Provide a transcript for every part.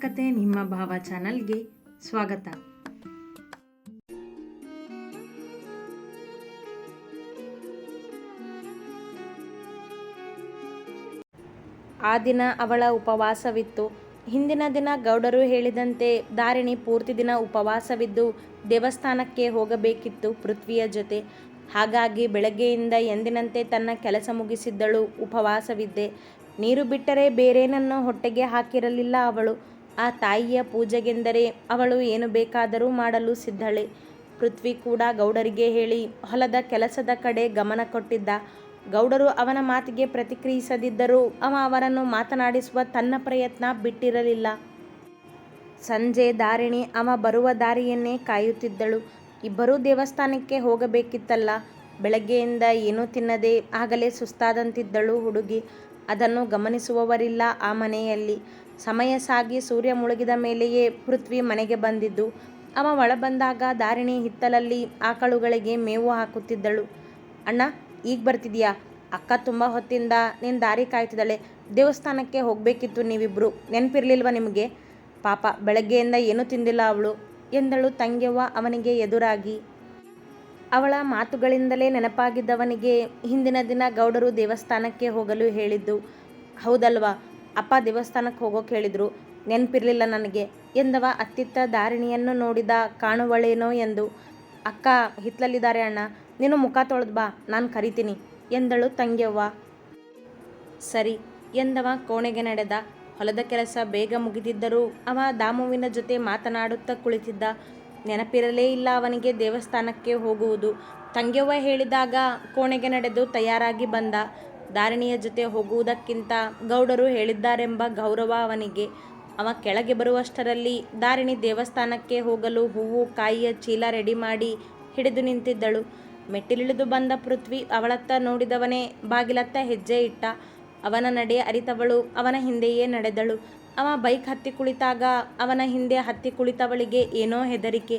ಕತೆ ನಿಮ್ಮ ಭಾವ ಚಾನಲ್ಗೆ ಸ್ವಾಗತ. ಆ ದಿನ ಅವಳ ಉಪವಾಸವಿತ್ತು. ಹಿಂದಿನ ದಿನ ಗೌಡರು ಹೇಳಿದಂತೆ ದಾರಿಣಿ ಪೂರ್ತಿ ದಿನ ಉಪವಾಸವಿದ್ದು ದೇವಸ್ಥಾನಕ್ಕೆ ಹೋಗಬೇಕಿತ್ತು ಪೃಥ್ವಿಯ ಜೊತೆ. ಹಾಗಾಗಿ ಬೆಳಗ್ಗೆಯಿಂದ ಎಂದಿನಂತೆ ತನ್ನ ಕೆಲಸ ಮುಗಿಸಿದ್ದಳು ಉಪವಾಸವಿದ್ದೆ. ನೀರು ಬಿಟ್ಟರೆ ಬೇರೇನನ್ನು ಹೊಟ್ಟೆಗೆ ಹಾಕಿರಲಿಲ್ಲ ಅವಳು. ಆ ತಾಯಿಯ ಪೂಜೆಗೆಂದರೆ ಅವಳು ಏನು ಬೇಕಾದರೂ ಮಾಡಲು ಸಿದ್ಧಳೆ ಪೃಥ್ವಿ ಕೂಡ ಗೌಡರಿಗೆ ಹೇಳಿ, ಹೊಲದ ಕೆಲಸದ ಕಡೆ ಗಮನ ಕೊಟ್ಟಿದ್ದ. ಗೌಡರು ಅವನ ಮಾತಿಗೆ ಪ್ರತಿಕ್ರಿಯಿಸದಿದ್ದರೂ ಅವ ಅವರನ್ನು ಮಾತನಾಡಿಸುವ ತನ್ನ ಪ್ರಯತ್ನ ಬಿಟ್ಟಿರಲಿಲ್ಲ. ಸಂಜೆ ದಾರಿಣಿ ಅವ ಬರುವ ದಾರಿಯನ್ನೇ ಕಾಯುತ್ತಿದ್ದಳು. ಇಬ್ಬರೂ ದೇವಸ್ಥಾನಕ್ಕೆ ಹೋಗಬೇಕಿತ್ತಲ್ಲ. ಬೆಳಗ್ಗೆಯಿಂದ ಏನೂ ತಿನ್ನದೆ ಆಗಲೇ ಸುಸ್ತಾದಂತಿದ್ದಳು ಹುಡುಗಿ. ಅದನ್ನು ಗಮನಿಸುವವರಿಲ್ಲ ಆ ಮನೆಯಲ್ಲಿ. ಸಮಯ ಸಾಗಿ ಸೂರ್ಯ ಮುಳುಗಿದ ಮೇಲೆಯೇ ಪೃಥ್ವಿ ಮನೆಗೆ ಬಂದಿದ್ದು. ಅವ ಒಳ ಬಂದಾಗ ದಾರಿಣಿ ಹಿತ್ತಲಲ್ಲಿ ಆಕಳುಗಳಿಗೆ ಮೇವು ಹಾಕುತ್ತಿದ್ದಳು. ಅಣ್ಣ, ಈಗ ಬರ್ತಿದ್ಯಾ? ಅಕ್ಕ ತುಂಬ ಹೊತ್ತಿಂದ ನೀನು ದಾರಿ ಕಾಯ್ತಿದ್ದಾಳೆ. ದೇವಸ್ಥಾನಕ್ಕೆ ಹೋಗಬೇಕಿತ್ತು ನೀವಿಬ್ಬರು ನೆನಪಿರಲಿಲ್ವ ನಿಮಗೆ? ಪಾಪ, ಬೆಳಗ್ಗೆಯಿಂದ ಏನೂ ತಿಂದಿಲ್ಲ ಅವಳು, ಎಂದಳು ತಂಗ್ಯವ್ವ ಅವನಿಗೆ ಎದುರಾಗಿ. ಅವಳ ಮಾತುಗಳಿಂದಲೇ ನೆನಪಾಗಿದ್ದವನಿಗೆ ಹಿಂದಿನ ದಿನ ಗೌಡರು ದೇವಸ್ಥಾನಕ್ಕೆ ಹೋಗಲು ಹೇಳಿದ್ದು, ಹೌದಲ್ವಾ? ಅಪ್ಪ ದೇವಸ್ಥಾನಕ್ಕೆ ಹೋಗೋಕೆ ಹೇಳಿದರು ನೆನಪಿರಲಿಲ್ಲ ನನಗೆ. ಎಂದವ, ಅತ್ತಿತ್ತ ದಾರಿಣಿಯನ್ನು ನೋಡಿದ ಕಾಣುವಳೇನೋ ಎಂದು. ಅಕ್ಕ, ಹಿತ್ಲಲ್ಲಿದ್ದಾರೆ ಅಣ್ಣ. ನೀನು ಮುಖ ತೊಳೆದು ಬಾ, ನಾನು ಕರಿತೀನಿ ಎಂದಳು ತಂಗಿಯವ್ವ. ಸರಿ ಎಂದವ ಕೋಣೆಗೆ ನಡೆದ. ಹೊಲದ ಕೆಲಸ ಬೇಗ ಮುಗಿದಿದ್ದರೂ ಅವ ದಾಮುವಿನ ಜೊತೆ ಮಾತನಾಡುತ್ತಾ ಕುಳಿತಿದ್ದ. ನೆನಪಿರಲೇ ಇಲ್ಲ ಅವನಿಗೆ ದೇವಸ್ಥಾನಕ್ಕೆ ಹೋಗುವುದು. ತಂಗಿಯವ್ವ ಹೇಳಿದಾಗ ಕೋಣೆಗೆ ನಡೆದು ತಯಾರಾಗಿ ಬಂದ. ದಾರಿಣಿಯ ಜೊತೆ ಹೋಗುವುದಕ್ಕಿಂತ ಗೌಡರು ಹೇಳಿದ್ದಾರೆಂಬ ಗೌರವ ಅವನಿಗೆ. ಅವ ಕೆಳಗೆ ಬರುವಷ್ಟರಲ್ಲಿ ದಾರಿಣಿ ದೇವಸ್ಥಾನಕ್ಕೆ ಹೋಗಲು ಹೂವು, ಕಾಯಿಯ ಚೀಲ ರೆಡಿ ಮಾಡಿ ಹಿಡಿದು ನಿಂತಿದ್ದಳು. ಮೆಟ್ಟಿಲಿಳಿದು ಬಂದ ಪೃಥ್ವಿ ಅವಳತ್ತ ನೋಡಿದವನೇ ಬಾಗಿಲತ್ತ ಹೆಜ್ಜೆ ಇಟ್ಟ. ಅವನ ನಡೆ ಅರಿತವಳು, ಅವನ ಹಿಂದೆಯೇ ನಡೆದಳು. ಅವ ಬೈಕ್ ಹತ್ತಿ ಕುಳಿತಾಗ ಅವನ ಹಿಂದೆ ಹತ್ತಿ ಕುಳಿತವಳಿಗೆ ಏನೋ ಹೆದರಿಕೆ.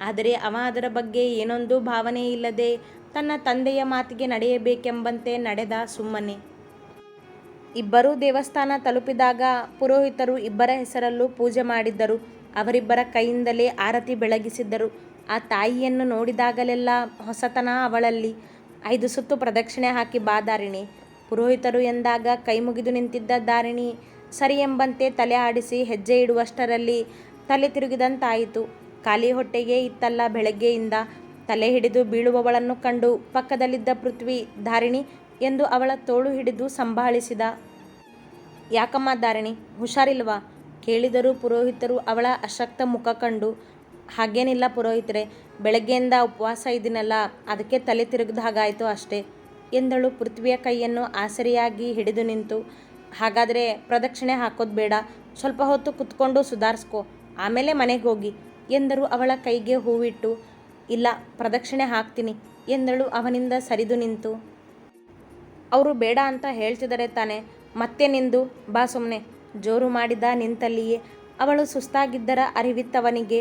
ಆದರೆ ಅವ ಅದರ ಬಗ್ಗೆ ಏನೊಂದು ಭಾವನೆ ಇಲ್ಲದೆ ತನ್ನ ತಂದೆಯ ಮಾತಿಗೆ ನಡೆಯಬೇಕೆಂಬಂತೆ ನಡೆದ ಸುಮ್ಮನೆ. ಇಬ್ಬರೂ ದೇವಸ್ಥಾನ ತಲುಪಿದಾಗ ಪುರೋಹಿತರು ಇಬ್ಬರ ಹೆಸರಲ್ಲೂ ಪೂಜೆ ಮಾಡಿದ್ದರು. ಅವರಿಬ್ಬರ ಕೈಯಿಂದಲೇ ಆರತಿ ಬೆಳಗಿಸಿದ್ದರು. ಆ ತಾಯಿಯನ್ನು ನೋಡಿದಾಗಲೆಲ್ಲ ಹೊಸತನ ಅವಳಲ್ಲಿ. ಐದು ಸುತ್ತು ಪ್ರದಕ್ಷಿಣೆ ಹಾಕಿ, ಬಾ ದಾರಿಣಿ ಪುರೋಹಿತರು ಎಂದಾಗ ಕೈ ಮುಗಿದು ನಿಂತಿದ್ದ ದಾರಿಣಿ ಸರಿ ಎಂಬಂತೆ ತಲೆ ಆಡಿಸಿ ಹೆಜ್ಜೆ ಇಡುವಷ್ಟರಲ್ಲಿ ತಲೆ ತಿರುಗಿದಂತಾಯಿತು. ಖಾಲಿ ಹೊಟ್ಟೆಗೆ ಇತ್ತಲ್ಲ ಬೆಳಗ್ಗೆಯಿಂದ ತಲೆ ಹಿಡಿದು ಬೀಳುವವಳನ್ನು ಕಂಡು ಪಕ್ಕದಲ್ಲಿದ್ದ ಪೃಥ್ವಿ, ಧಾರಿಣಿ ಎಂದು ಅವಳ ತೋಳು ಹಿಡಿದು ಸಂಭಾಳಿಸಿದ. ಯಾಕಮ್ಮ ಧಾರಿಣಿ, ಹುಷಾರಿಲ್ವಾ ಕೇಳಿದರು ಪುರೋಹಿತರು ಅವಳ ಅಶಕ್ತ ಮುಖ ಕಂಡು, ಹಾಗೇನಿಲ್ಲ ಪುರೋಹಿತರೆ, ಬೆಳಗ್ಗೆಯಿಂದ ಉಪವಾಸ ಇದ್ದೀನಲ್ಲ, ಅದಕ್ಕೆ ತಲೆ ತಿರುಗಿದ ಹಾಗಾಯಿತು ಅಷ್ಟೇ ಎಂದಳು ಪೃಥ್ವಿಯ ಕೈಯನ್ನು ಆಸರಿಯಾಗಿ ಹಿಡಿದು ನಿಂತು. ಹಾಗಾದರೆ ಪ್ರದಕ್ಷಿಣೆ ಹಾಕೋದು ಬೇಡ, ಸ್ವಲ್ಪ ಹೊತ್ತು ಕುತ್ಕೊಂಡು ಸುಧಾರಿಸ್ಕೊ, ಆಮೇಲೆ ಮನೆಗೆ ಹೋಗಿ ಎಂದರು ಅವಳ ಕೈಗೆ ಹೂವಿಟ್ಟು. ಇಲ್ಲ, ಪ್ರದಕ್ಷಿಣೆ ಹಾಕ್ತೀನಿ, ಎಂದಳು ಅವನಿಂದ ಸರಿದು ನಿಂತು. ಅವರು ಬೇಡ ಅಂತ ಹೇಳ್ತಿದ್ದಾರೆ ತಾನೆ, ಮತ್ತೆ ನಿಂದು, ಬಾ ಸುಮ್ಮನೆ ಜೋರು ಮಾಡಿದ ನಿಂತಲ್ಲಿಯೇ, ಅವಳು ಸುಸ್ತಾಗಿದ್ದರ ಅರಿವಿತ್ತವನಿಗೆ,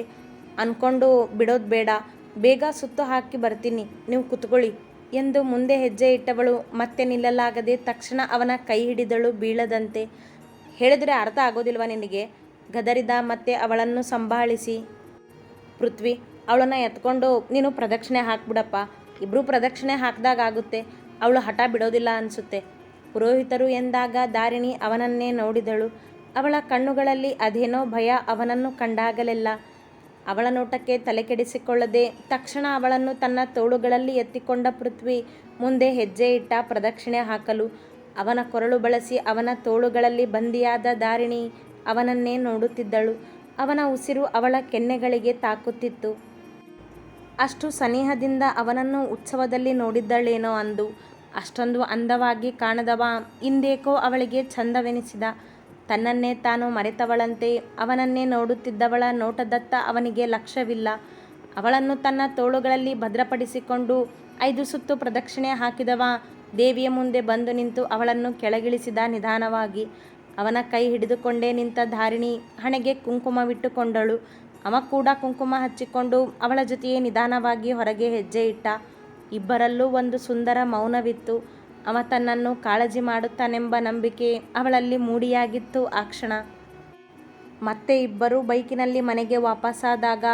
ಅನ್ಕೊಂಡು ಬಿಡೋದು ಬೇಡ, ಬೇಗ ಸುತ್ತು ಹಾಕಿ ಬರ್ತೀನಿ, ನೀವು ಕುತ್ಕೊಳ್ಳಿ, ಎಂದು ಮುಂದೆ ಹೆಜ್ಜೆ ಇಟ್ಟವಳು ಮತ್ತೆ ನಿಲ್ಲಲಾಗದೆ ತಕ್ಷಣ ಅವನ ಕೈ ಹಿಡಿದಳು ಬೀಳದಂತೆ. ಹೇಳಿದರೆ ಅರ್ಥ ಆಗೋದಿಲ್ವ ನಿನಗೆ, ಗದರಿದ ಮತ್ತೆ ಅವಳನ್ನು ಸಂಭಾಳಿಸಿ. ಪೃಥ್ವಿ ಅವಳನ್ನು ಎತ್ಕೊಂಡು, ನೀನು ಪ್ರದಕ್ಷಿಣೆ ಹಾಕ್ಬಿಡಪ್ಪ. ಇಬ್ಬರೂ ಪ್ರದಕ್ಷಿಣೆ ಹಾಕಿದಾಗ ಆಗುತ್ತೆ. ಅವಳು ಹಠ ಬಿಡೋದಿಲ್ಲ ಅನಿಸುತ್ತೆ. ಪುರೋಹಿತರು ಎಂದಾಗ ದಾರಿಣಿ ಅವನನ್ನೇ ನೋಡಿದಳು. ಅವಳ ಕಣ್ಣುಗಳಲ್ಲಿ ಅದೇನೋ ಭಯ ಅವನನ್ನು ಕಂಡಾಗಲೆಲ್ಲ. ಅವಳ ನೋಟಕ್ಕೆ ತಲೆ ಕೆಡಿಸಿಕೊಳ್ಳದೆ ತಕ್ಷಣ ಅವಳನ್ನು ತನ್ನ ತೋಳುಗಳಲ್ಲಿ ಎತ್ತಿಕೊಂಡ ಪೃಥ್ವಿ ಮುಂದೆ ಹೆಜ್ಜೆ ಇಟ್ಟ ಪ್ರದಕ್ಷಿಣೆ ಹಾಕಲು. ಅವನ ಕೊರಳು ಬಳಸಿ ಅವನ ತೋಳುಗಳಲ್ಲಿ ಬಂದಿಯಾದ ದಾರಿಣಿ ಅವನನ್ನೇ ನೋಡುತ್ತಿದ್ದಳು. ಅವನ ಉಸಿರು ಅವಳ ಕೆನ್ನೆಗಳಿಗೆ ತಾಕುತ್ತಿತ್ತು. ಅಷ್ಟು ಸನಿಹದಿಂದ ಅವನನ್ನು ಉತ್ಸವದಲ್ಲಿ ನೋಡಿದ್ದಳೇನೋ ಅಂದು. ಅಷ್ಟೊಂದು ಅಂದವಾಗಿ ಕಾಣದವ ಇಂದೇಕೋ ಅವಳಿಗೆ ಚಂದವೆನಿಸಿದ ತನ್ನನ್ನೇ ತಾನು ಮರೆತವಳಂತೆ ಅವನನ್ನೇ ನೋಡುತ್ತಿದ್ದವಳ ನೋಟದತ್ತ ಅವನಿಗೆ ಲಕ್ಷ್ಯವಿಲ್ಲ. ಅವಳನ್ನು ತನ್ನ ತೋಳುಗಳಲ್ಲಿ ಭದ್ರಪಡಿಸಿಕೊಂಡು ಐದು ಸುತ್ತು ಪ್ರದಕ್ಷಿಣೆ ಹಾಕಿದವ. ದೇವಿಯ ಮುಂದೆ ಬಂದು ನಿಂತು ಅವಳನ್ನು ಕೆಳಗಿಳಿಸಿದ ನಿಧಾನವಾಗಿ. ಅವನ ಕೈ ಹಿಡಿದುಕೊಂಡೇ ನಿಂತ ಧಾರಿಣಿ ಹಣೆಗೆ ಕುಂಕುಮವಿಟ್ಟುಕೊಂಡಳು. ಅವ ಕೂಡ ಕುಂಕುಮ ಹಚ್ಚಿಕೊಂಡು ಅವಳ ಜೊತೆಯೇ ನಿಧಾನವಾಗಿ ಹೊರಗೆ ಹೆಜ್ಜೆ ಇಟ್ಟ. ಇಬ್ಬರಲ್ಲೂ ಒಂದು ಸುಂದರ ಮೌನವಿತ್ತು. ಅವ ತನ್ನನ್ನು ಕಾಳಜಿ ಮಾಡುತ್ತಾನೆಂಬ ನಂಬಿಕೆ ಅವಳಲ್ಲಿ ಮೂಡಿಯಾಗಿತ್ತು ಆ ಕ್ಷಣ. ಮತ್ತೆ ಇಬ್ಬರು ಬೈಕಿನಲ್ಲಿ ಮನೆಗೆ ವಾಪಸ್ಸಾದಾಗ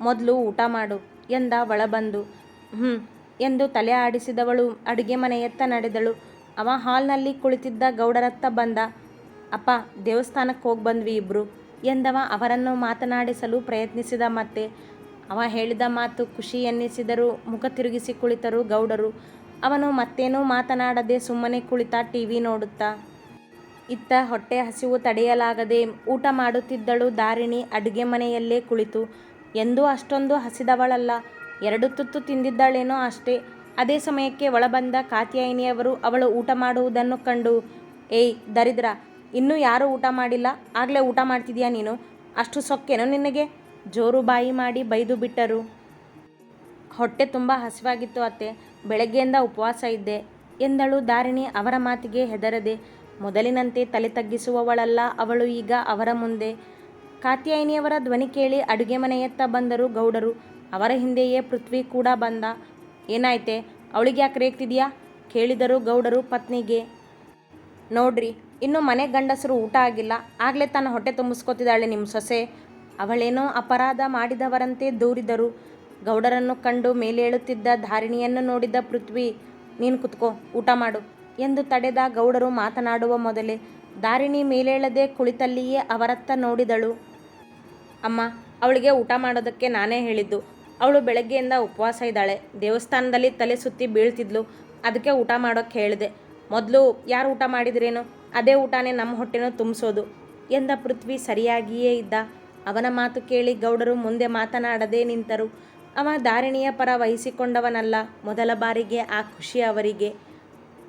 ಮೊದಲು ಊಟ ಮಾಡು ಎಂದ ಒಳಬಂದು. ಹ್ಞೂ ಎಂದು ತಲೆ ಆಡಿಸಿದವಳು ಅಡುಗೆ ಮನೆಯತ್ತ ನಡೆದಳು. ಅವ ಹಾಲ್ನಲ್ಲಿ ಕುಳಿತಿದ್ದ ಗೌಡರತ್ತ ಬಂದ, ಅಪ್ಪ, ದೇವಸ್ಥಾನಕ್ಕೆ ಹೋಗಿ ಬಂದ್ವಿ ಇಬ್ಬರು ಎಂದವ ಅವರನ್ನು ಮಾತನಾಡಿಸಲು ಪ್ರಯತ್ನಿಸಿದ ಮತ್ತೆ ಅವ ಹೇಳಿದ ಮಾತು ಖುಷಿ ಎನ್ನಿಸಿದರೂ ಮುಖ ತಿರುಗಿಸಿ ಕುಳಿತರು ಗೌಡರು. ಅವನು ಮತ್ತೇನೂ ಮಾತನಾಡದೆ ಸುಮ್ಮನೆ ಕುಳಿತ ಟಿ ವಿ ನೋಡುತ್ತಾ. ಇತ್ತ ಹೊಟ್ಟೆ ಹಸಿವು ತಡೆಯಲಾಗದೆ ಊಟ ಮಾಡುತ್ತಿದ್ದಳು ದಾರಿಣಿ ಅಡುಗೆ ಮನೆಯಲ್ಲೇ ಕುಳಿತು. ಎಂದೂ ಅಷ್ಟೊಂದು ಹಸಿದವಳಲ್ಲ. ಎರಡು ತುತ್ತು ತಿಂದಿದ್ದಳೇನೋ ಅಷ್ಟೇ. ಅದೇ ಸಮಯಕ್ಕೆ ಒಳಬಂದ ಕಾತ್ಯಾಯಿನಿಯವರು ಅವಳು ಊಟ ಮಾಡುವುದನ್ನು ಕಂಡು, ಏಯ್, ದರಿದ್ರ ಇನ್ನೂ ಯಾರೂ ಊಟ ಮಾಡಿಲ್ಲ. ಆಗಲೇ ಊಟ ಮಾಡ್ತಿದೀಯಾ ನೀನು? ಅಷ್ಟು ಸೊಕ್ಕೇನೋ ನಿನಗೆ? ಜೋರು ಬಾಯಿ ಮಾಡಿ ಬೈದು ಬಿಟ್ಟರು. ಹೊಟ್ಟೆ ತುಂಬ ಹಸಿವಾಗಿತ್ತು ಅತ್ತೆ. ಬೆಳಗ್ಗೆಯಿಂದ ಉಪವಾಸ ಇದ್ದೆ. ಎಂದಳು ದಾರಿಣಿ ಅವರ ಮಾತಿಗೆ ಹೆದರದೆ. ಮೊದಲಿನಂತೆ ತಲೆ ತಗ್ಗಿಸುವವಳಲ್ಲ ಅವಳು ಈಗ ಅವರ ಮುಂದೆ. ಕಾತ್ಯಾಯಿನಿಯವರ ಧ್ವನಿ ಕೇಳಿ ಅಡುಗೆ ಮನೆಯತ್ತ ಬಂದರು ಗೌಡರು. ಅವರ ಹಿಂದೆಯೇ ಪೃಥ್ವಿ ಕೂಡ ಬಂದ. ಏನಾಯ್ತೆ? ಅವಳಿಗೆ ಯಾಕೆ ರೇಗ್ತಿದ್ಯಾ? ಕೇಳಿದರು ಗೌಡರು ಪತ್ನಿಗೆ. ನೋಡ್ರಿ ಇನ್ನು ಮನೆ ಗಂಡಸರು ಊಟ ಆಗಿಲ್ಲ. ಆಗಲೇ ತನ್ನ ಹೊಟ್ಟೆ ತುಂಬಿಸ್ಕೊತಿದ್ದಾಳೆ ನಿಮ್ಮ ಸೊಸೆ. ಅವಳೇನೋ ಅಪರಾಧ ಮಾಡಿದವರಂತೆ ದೂರಿದರು. ಗೌಡರನ್ನು ಕಂಡು ಮೇಲೇಳುತ್ತಿದ್ದ ಧಾರಿಣಿಯನ್ನು ನೋಡಿದ ಪೃಥ್ವಿ, ನೀನು ಕುತ್ಕೋ, ಊಟ ಮಾಡು ಎಂದು ತಡೆದ ಗೌಡರು ಮಾತನಾಡುವ ಮೊದಲೇ ಧಾರಿಣಿ ಮೇಲೇಳದೆ ಕುಳಿತಲ್ಲಿಯೇ ಅವರತ್ತ ನೋಡಿದಳು. ಅಮ್ಮ, ಅವಳಿಗೆ ಊಟ ಮಾಡೋದಕ್ಕೆ ನಾನೇ ಹೇಳಿದ್ದು. ಅವಳು ಬೆಳಗ್ಗೆಯಿಂದ ಉಪವಾಸ ಇದ್ದಾಳೆ. ದೇವಸ್ಥಾನದಲ್ಲಿ ತಲೆ ಸುತ್ತಿ ಬೀಳ್ತಿದ್ಲು. ಅದಕ್ಕೆ ಊಟ ಮಾಡೋಕ್ಕೆ ಹೇಳಿದೆ. ಮೊದಲು ಯಾರು ಊಟ ಮಾಡಿದ್ರೇನು? ಅದೇ ಊಟನೇ ನಮ್ಮ ಹೊಟ್ಟೆನೂ ತುಂಬಿಸೋದು. ಎಂದ ಪೃಥ್ವಿ ಸರಿಯಾಗಿಯೇ ಇದ್ದ? ಅವನ ಮಾತು ಕೇಳಿ ಗೌಡರು ಮುಂದೆ ಮಾತನಾಡದೇ ನಿಂತರು. ಅವ ದಾರಿಣಿಯ ಪರ ವಹಿಸಿಕೊಂಡವನಲ್ಲ, ಮೊದಲ ಬಾರಿಗೆ ಆ ಖುಷಿ ಅವರಿಗೆ.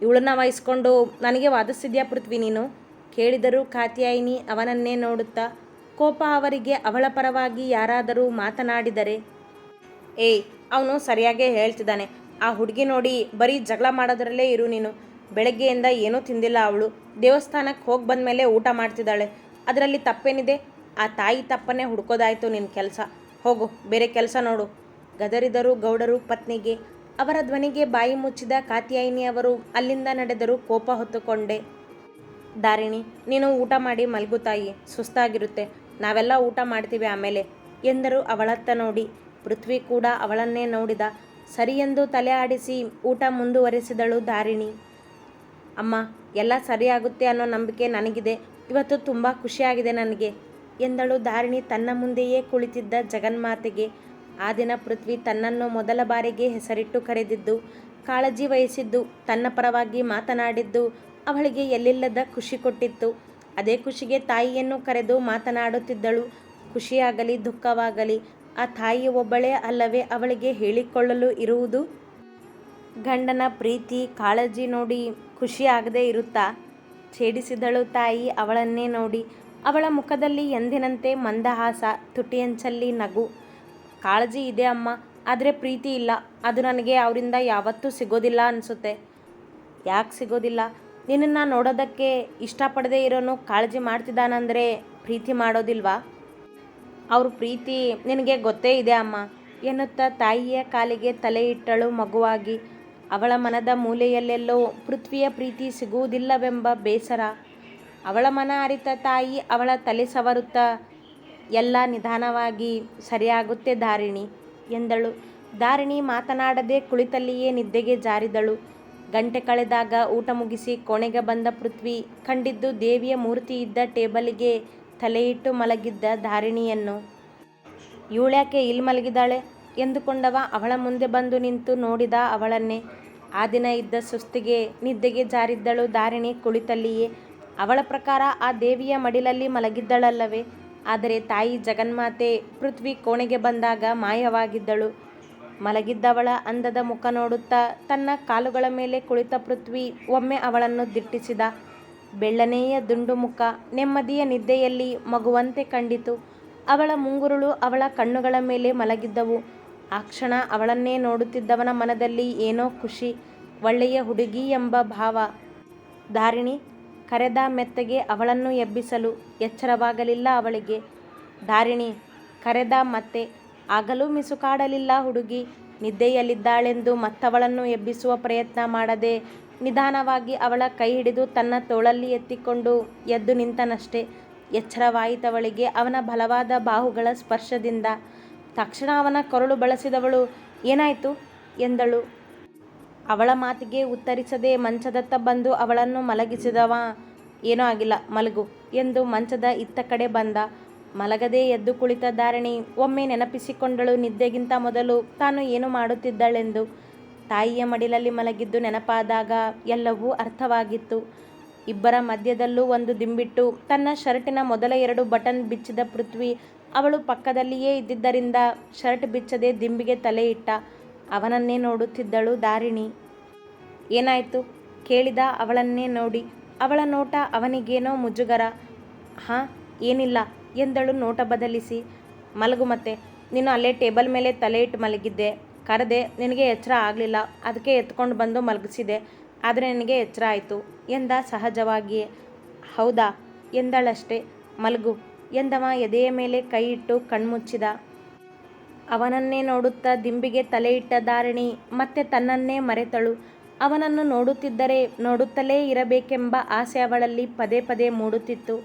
ಇವಳನ್ನ ವಹಿಸ್ಕೊಂಡು ನನಗೆ ವಾದಿಸ್ತಿದ್ಯಾ ಪೃಥ್ವಿ ನೀನು? ಕೇಳಿದರೂ ಕಾತ್ಯಾಯಿನಿ ಅವನನ್ನೇ ನೋಡುತ್ತಾ, ಕೋಪ ಅವರಿಗೆ ಅವಳ ಪರವಾಗಿ ಯಾರಾದರೂ ಮಾತನಾಡಿದರೆ? ಏಯ್, ಅವನು ಸರಿಯಾಗೇ ಹೇಳ್ತಿದ್ದಾನೆ. ಆ ಹುಡುಗಿ ನೋಡಿ ಬರೀ ಜಗಳ ಮಾಡೋದ್ರಲ್ಲೇ ಇರು ನೀನು. ಬೆಳಗ್ಗೆಯಿಂದ ಏನೂ ತಿಂದಿಲ್ಲ ಅವಳು. ದೇವಸ್ಥಾನಕ್ಕೆ ಹೋಗಿ ಬಂದಮೇಲೆ ಊಟ ಮಾಡ್ತಿದ್ದಾಳೆ. ಅದರಲ್ಲಿ ತಪ್ಪೇನಿದೆ? ಆ ತಾಯಿ ತಪ್ಪನ್ನೇ ಹುಡ್ಕೋದಾಯಿತು ನಿನ್ನ ಕೆಲಸ. ಹೋಗು, ಬೇರೆ ಕೆಲಸ ನೋಡು. ಗದರಿದರು ಗೌಡರು ಪತ್ನಿಗೆ. ಅವರ ಧ್ವನಿಗೆ ಬಾಯಿ ಮುಚ್ಚಿದ ಕಾತ್ಯಾಯಿನಿಯವರು ಅಲ್ಲಿಂದ ನಡೆದರು ಕೋಪ ಹೊತ್ತುಕೊಂಡೆ. ದಾರಿಣಿ, ನೀನು ಊಟ ಮಾಡಿ ಮಲ್ಗು ತಾಯಿ. ಸುಸ್ತಾಗಿರುತ್ತೆ. ನಾವೆಲ್ಲ ಊಟ ಮಾಡ್ತೀವಿ ಆಮೇಲೆ, ಎಂದರು ಅವಳತ್ತ ನೋಡಿ. ಪೃಥ್ವಿ ಕೂಡ ಅವಳನ್ನೇ ನೋಡಿದ. ಸರಿಯೆಂದು ತಲೆ ಆಡಿಸಿ ಊಟ ಮುಂದುವರೆಸಿದಳು ದಾರಿಣಿ. ಅಮ್ಮ, ಎಲ್ಲ ಸರಿಯಾಗುತ್ತೆ ಅನ್ನೋ ನಂಬಿಕೆ ನನಗಿದೆ. ಇವತ್ತು ತುಂಬ ಖುಷಿಯಾಗಿದೆ ನನಗೆ. ಎಂದಳು ಧಾರಿಣಿ ತನ್ನ ಮುಂದೆಯೇ ಕುಳಿತಿದ್ದ ಜಗನ್ಮಾತೆಗೆ. ಆ ದಿನ ಪೃಥ್ವಿ ತನ್ನನ್ನು ಮೊದಲ ಬಾರಿಗೆ ಹೆಸರಿಟ್ಟು ಕರೆದಿದ್ದು, ಕಾಳಜಿ ವಹಿಸಿದ್ದು, ತನ್ನ ಪರವಾಗಿ ಮಾತನಾಡಿದ್ದು, ಅವಳಿಗೆ ಎಲ್ಲಿಲ್ಲದ ಖುಷಿ ಕೊಟ್ಟಿತ್ತು. ಅದೇ ಖುಷಿಗೆ ತಾಯಿಯನ್ನು ಕರೆದು ಮಾತನಾಡುತ್ತಿದ್ದಳು. ಖುಷಿಯಾಗಲಿ, ದುಃಖವಾಗಲಿ, ಆ ತಾಯಿ ಒಬ್ಬಳೇ ಅಲ್ಲವೇ ಅವಳಿಗೆ ಹೇಳಿಕೊಳ್ಳಲು ಇರುವುದು? ಗಂಡನ ಪ್ರೀತಿ ಕಾಳಜಿ ನೋಡಿ ಖುಷಿ ಆಗದೆ ಇರುತ್ತಾ? ಛೇಡಿಸಿದಳು ತಾಯಿ ಅವಳನ್ನೇ ನೋಡಿ. ಅವಳ ಮುಖದಲ್ಲಿ ಎಂದಿನಂತೆ ಮಂದಹಾಸ, ತುಟಿಯಂಚಲ್ಲಿ ನಗು. ಕಾಳಜಿ ಇದೆ ಅಮ್ಮ, ಆದರೆ ಪ್ರೀತಿ ಇಲ್ಲ. ಅದು ನನಗೆ ಅವರಿಂದ ಯಾವತ್ತೂ ಸಿಗೋದಿಲ್ಲ ಅನಿಸುತ್ತೆ. ಯಾಕೆ ಸಿಗೋದಿಲ್ಲ? ನಿನ್ನನ್ನು ನೋಡೋದಕ್ಕೆ ಇಷ್ಟಪಡದೇ ಇರೋನು ಕಾಳಜಿ ಮಾಡ್ತಿದ್ದಾನಂದರೆ ಪ್ರೀತಿ ಮಾಡೋದಿಲ್ವಾ? ಅವ್ರ ಪ್ರೀತಿ ನಿನಗೆ ಗೊತ್ತೇ ಇದೆ ಅಮ್ಮ, ಎನ್ನುತ್ತಾ ತಾಯಿಯ ಕಾಲಿಗೆ ತಲೆ ಇಟ್ಟಳು ಮಗುವಾಗಿ. ಅವಳ ಮನದ ಮೂಲೆಯಲ್ಲೆಲ್ಲೋ ಪೃಥ್ವಿಯ ಪ್ರೀತಿ ಸಿಗುವುದಿಲ್ಲವೆಂಬ ಬೇಸರ. ಅವಳ ಮನ ಅರಿತ ತಾಯಿ ಅವಳ ತಲೆ ಸವರುತ್ತಾ, ಎಲ್ಲ ನಿಧಾನವಾಗಿ ಸರಿಯಾಗುತ್ತೆ ದಾರಿಣಿ ಎಂದಳು. ದಾರಿಣಿ ಮಾತನಾಡದೆ ಕುಳಿತಲ್ಲಿಯೇ ನಿದ್ದೆಗೆ ಜಾರಿದಳು. ಗಂಟೆ ಕಳೆದಾಗ ಊಟ ಮುಗಿಸಿ ಕೋಣೆಗೆ ಬಂದ ಪೃಥ್ವಿ ಕಂಡಿದ್ದು ದೇವಿಯ ಮೂರ್ತಿ ಇದ್ದ ಟೇಬಲಿಗೆ ತಲೆಯಿಟ್ಟು ಮಲಗಿದ್ದ ಧಾರಿಣಿಯನ್ನು. ಇವಳ್ಯಾಕೆ ಇಲ್ಲಿ ಮಲಗಿದಾಳೆ ಎಂದುಕೊಂಡವ ಅವಳ ಮುಂದೆ ಬಂದು ನಿಂತು ನೋಡಿದ ಅವಳನ್ನೇ. ಆ ದಿನ ಇದ್ದ ಸುಸ್ತಿಗೆ ನಿದ್ದೆಗೆ ಜಾರಿದ್ದಳು, ದಾರಿಣಿ, ಕುಳಿತಲ್ಲಿಯೇ. ಅವಳ ಪ್ರಕಾರ ಆ ದೇವಿಯ ಮಡಿಲಲ್ಲಿ ಮಲಗಿದ್ದಳಲ್ಲವೇ. ಆದರೆ ತಾಯಿ ಜಗನ್ಮಾತೆ ಪೃಥ್ವಿ ಕೋಣೆಗೆ ಬಂದಾಗ ಮಾಯವಾಗಿದ್ದಳು. ಮಲಗಿದ್ದವಳ ಅಂದದ ಮುಖ ನೋಡುತ್ತಾ ತನ್ನ ಕಾಲುಗಳ ಮೇಲೆ ಕುಳಿತ ಪೃಥ್ವಿ ಒಮ್ಮೆ ಅವಳನ್ನು ದಿಟ್ಟಿಸಿದ. ಬೆಳ್ಳನೆಯ ದುಂಡು ಮುಖ ನೆಮ್ಮದಿಯ ನಿದ್ದೆಯಲ್ಲಿ ಮಗುವಂತೆ ಕಂಡಿತು. ಅವಳ ಮುಂಗುರುಳು ಅವಳ ಕಣ್ಣುಗಳ ಮೇಲೆ ಮಲಗಿದ್ದವು. ಆ ಕ್ಷಣ ಅವಳನ್ನೇ ನೋಡುತ್ತಿದ್ದವನ ಮನದಲ್ಲಿ ಏನೋ ಖುಷಿ, ಒಳ್ಳೆಯ ಹುಡುಗಿ ಎಂಬ ಭಾವ. ಧಾರಿಣಿ, ಕರೆದ ಮೆತ್ತಗೆ ಅವಳನ್ನು ಎಬ್ಬಿಸಲು ಎಚ್ಚರವಾಗಲಿಲ್ಲ ಅವಳಿಗೆ. ಧಾರಿಣಿ, ಕರೆದ ಮತ್ತೆ ಆಗಲೂ ಮಿಸುಕಾಡಲಿಲ್ಲ ಹುಡುಗಿ. ನಿದ್ದೆಯಲ್ಲಿದ್ದಾಳೆಂದು ಮತ್ತವಳನ್ನು ಎಬ್ಬಿಸುವ ಪ್ರಯತ್ನ ಮಾಡದೆ ನಿಧಾನವಾಗಿ ಅವಳ ಕೈ ಹಿಡಿದು ತನ್ನ ತೋಳಲ್ಲಿ ಎತ್ತಿಕೊಂಡು ಎದ್ದು ನಿಂತನಷ್ಟೇ. ಎಚ್ಚರವಾಯಿತವಳಿಗೆ ಅವನ ಬಲವಾದ ಬಾಹುಗಳ ಸ್ಪರ್ಶದಿಂದ ತಕ್ಷಣ ಅವನ ಕರುಳು ಬಳಸಿದವಳು ಏನಾಯಿತು? ಎಂದಳು. ಅವಳ ಮಾತಿಗೆ ಉತ್ತರಿಸದೆ ಮಂಚದತ್ತ ಬಂದು ಅವಳನ್ನು ಮಲಗಿಸಿದವ. ಏನೂ ಆಗಿಲ್ಲ, ಮಲಗು ಎಂದು ಮಂಚದ ಇತ್ತ ಕಡೆ ಬಂದ. ಮಲಗದೆ ಎದ್ದು ಕುಳಿತ ಧಾರಣಿ ಒಮ್ಮೆ ನೆನಪಿಸಿಕೊಂಡಳು ನಿದ್ದೆಗಿಂತ ಮೊದಲು ತಾನು ಏನು ಮಾಡುತ್ತಿದ್ದಳೆಂದು. ತಾಯಿಯ ಮಡಿಲಲ್ಲಿ ಮಲಗಿದ್ದು ನೆನಪಾದಾಗ ಎಲ್ಲವೂ ಅರ್ಥವಾಗಿತ್ತು. ಇಬ್ಬರ ಮಧ್ಯದಲ್ಲೂ ಒಂದು ದಿಂಬಿಟ್ಟು ತನ್ನ ಶರ್ಟಿನ ಮೊದಲ ಎರಡು ಬಟನ್ ಬಿಚ್ಚಿದ ಪೃಥ್ವಿ ಅವಳು ಪಕ್ಕದಲ್ಲಿಯೇ ಇದ್ದಿದ್ದರಿಂದ ಶರ್ಟ್ ಬಿಚ್ಚದೆ ದಿಂಬಿಗೆ ತಲೆ ಇಟ್ಟ. ಅವನನ್ನೇ ನೋಡುತ್ತಿದ್ದಳು ದಾರಿಣಿ. ಏನಾಯಿತು? ಕೇಳಿದ ಅವಳನ್ನೇ ನೋಡಿ. ಅವಳ ನೋಟ ಅವನಿಗೇನೋ ಮುಜುಗರ. ಹಾಂ, ಏನಿಲ್ಲ ಎಂದಳು ನೋಟ ಬದಲಿಸಿ. ಮಲಗು ಮತ್ತೆ. ನೀನು ಅಲ್ಲೇ ಟೇಬಲ್ ಮೇಲೆ ತಲೆ ಇಟ್ಟು ಮಲಗಿದ್ದೆ. ಕರೆದೆ, ನಿನಗೆ ಎಚ್ಚರ ಆಗಲಿಲ್ಲ. ಅದಕ್ಕೆ ಎತ್ಕೊಂಡು ಬಂದು ಮಲಗಿಸಿದೆ. ಆದರೆ ನಿನಗೆ ಎಚ್ಚರ ಆಯಿತು ಎಂದ ಸಹಜವಾಗಿಯೇ. ಹೌದಾ? ಎಂದಳಷ್ಟೇ. ಮಲಗು. ಎಂದವ ಎದೆಯ ಮೇಲೆ ಕೈ ಇಟ್ಟು ಕಣ್ಮುಚ್ಚಿದ. ಅವನನ್ನೇ ನೋಡುತ್ತಾ ದಿಂಬಿಗೆ ತಲೆ ಇಟ್ಟ ಧಾರಣಿ, ಮತ್ತೆ ತನ್ನನ್ನೇ ಮರೆತಳು. ಅವನನ್ನು ನೋಡುತ್ತಿದ್ದರೆ ನೋಡುತ್ತಲೇ ಇರಬೇಕೆಂಬ ಆಸೆ ಅವಳಲ್ಲಿ ಪದೇ ಪದೇ ಮೂಡುತ್ತಿತ್ತು.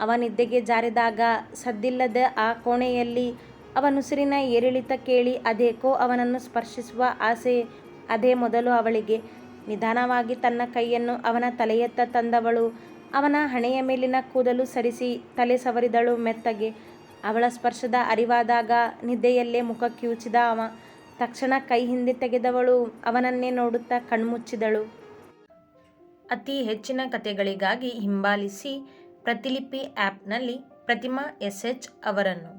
ಅವನಿದ್ದೆಗೆ ಜಾರಿದಾಗ ಸದ್ದಿಲ್ಲದ ಆ ಕೋಣೆಯಲ್ಲಿ ಅವನುಸಿರಿನ ಏರಿಳಿತ ಕೇಳಿ ಅದೇಕೋ ಅವನನ್ನು ಸ್ಪರ್ಶಿಸುವ ಆಸೆ, ಅದೇ ಮೊದಲು ಅವಳಿಗೆ. ನಿಧಾನವಾಗಿ ತನ್ನ ಕೈಯನ್ನು ಅವನ ತಲೆಯತ್ತ ತಂದವಳು. ಅವನ ಹಣೆಯ ಮೇಲಿನ ಕೂದಲು ಸರಿಸಿ ತಲೆ ಸವರಿದಳು ಮೆತ್ತಗೆ. ಅವಳ ಸ್ಪರ್ಶದ ಅರಿವಾದಾಗ ನಿದ್ದೆಯಲ್ಲೇ ಮುಖ ಕಿವುಚಿದ ಅವ. ತಕ್ಷಣ ಕೈ ಹಿಂದೆ ತೆಗೆದವಳು ಅವನನ್ನೇ ನೋಡುತ್ತಾ ಕಣ್ಮುಚ್ಚಿದಳು. ಅತಿ ಹೆಚ್ಚಿನ ಕಥೆಗಳಿಗಾಗಿ ಹಿಂಬಾಲಿಸಿ ಪ್ರತಿಲಿಪಿ ಆ್ಯಪ್ನಲ್ಲಿ ಪ್ರತಿಮಾ ಎಸ್ ಎಚ್ ಅವರನ್ನು.